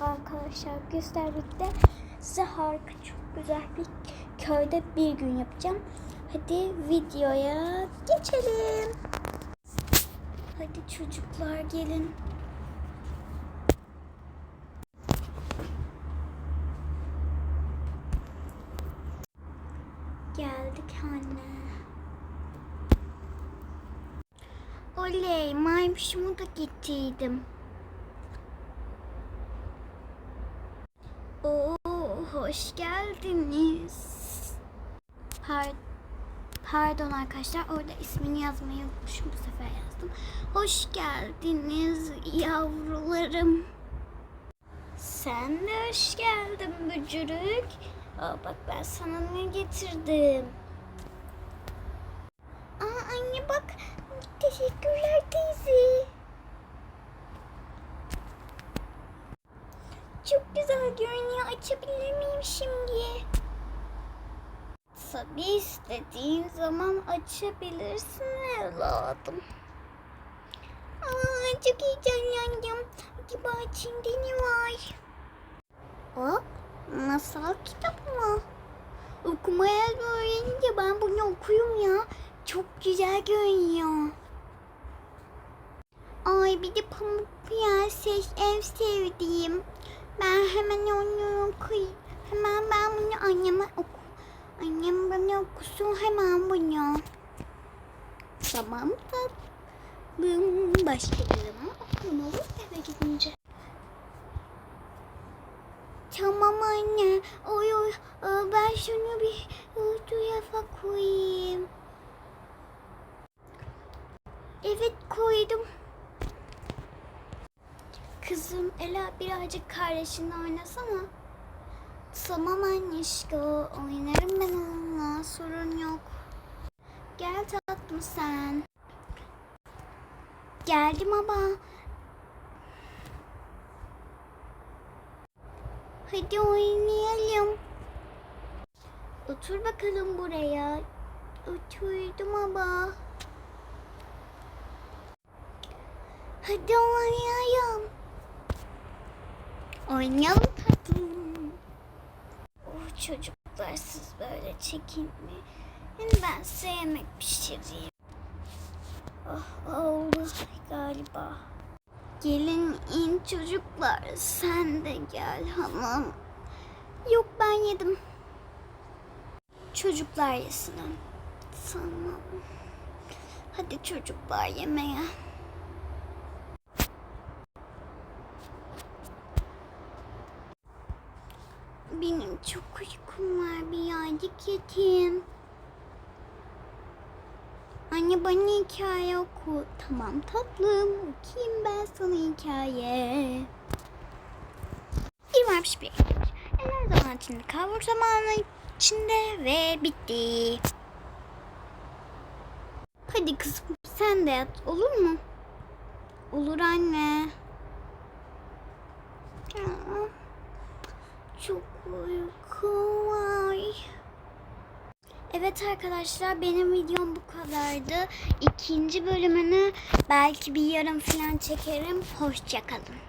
arkadaşlar göstermekte size harika çok güzel bir köyde bir gün yapacağım. Hadi videoya geçelim. Hadi çocuklar gelin. Geldik anne. Oley, maymuşumu da getirdim. Hoş geldiniz. Par Pardon arkadaşlar, orada ismini yazmayı unutmuşum. Bu sefer yazdım. Hoş geldiniz yavrularım. Sen de hoş geldin bücürük. Aa, bak ben sana ne getirdim. Aa anne bak. Teşekkürler teyze. Çok güzel görünüyor. Açabilir miyim şimdi? Tabii istediğin zaman açabilirsin evladım. Aa, çok heyecanlandım. Acaba içinde ne var? O masal kitabı mı? Okumaya öğrenince ben bunu okuyum ya. Çok güzel görünüyor. Ay bir de Pamuk Prenses en sevdiğim. Ben hemen onu bunu anneme oku. Annem bana okusun hemen bunu. Tamam tatlım. Zaman okurum olur eve gidince. Tamam anne. Oy oy. Aa, Ben şunu bir duyafa koyayım. Evet koydum. Kızım Ela birazcık kardeşinle oynasana. Tamam anneşko oynarım ben onunla sorun yok. Gel tatlım sen. Geldim ama. Hadi oynayalım. Otur bakalım buraya. Oturdum ama. Hadi oynayalım. Oynayalım çocuklar siz böyle çekin mi? Hem ben size yemek pişireyim. Oh oldu galiba. Gelin in çocuklar sen de gel hanım. Yok ben yedim. Çocuklar yesin. Tamam. Hadi çocuklar yemeğe. Benim çok uykum var. Bir yaycık yatayım. Anne bana hikaye oku. Tamam tatlım. Okuyayım ben sana hikaye. Bir varmış bir ekmek. Eller zaman içinde kavur zamanı içinde ve bitti. Hadi kızım sen de yat olur mu? Olur anne. Aa. Çok uykum var. Evet arkadaşlar benim videom bu kadardı. İkinci bölümünü belki bir yarın falan çekerim. Hoşçakalın.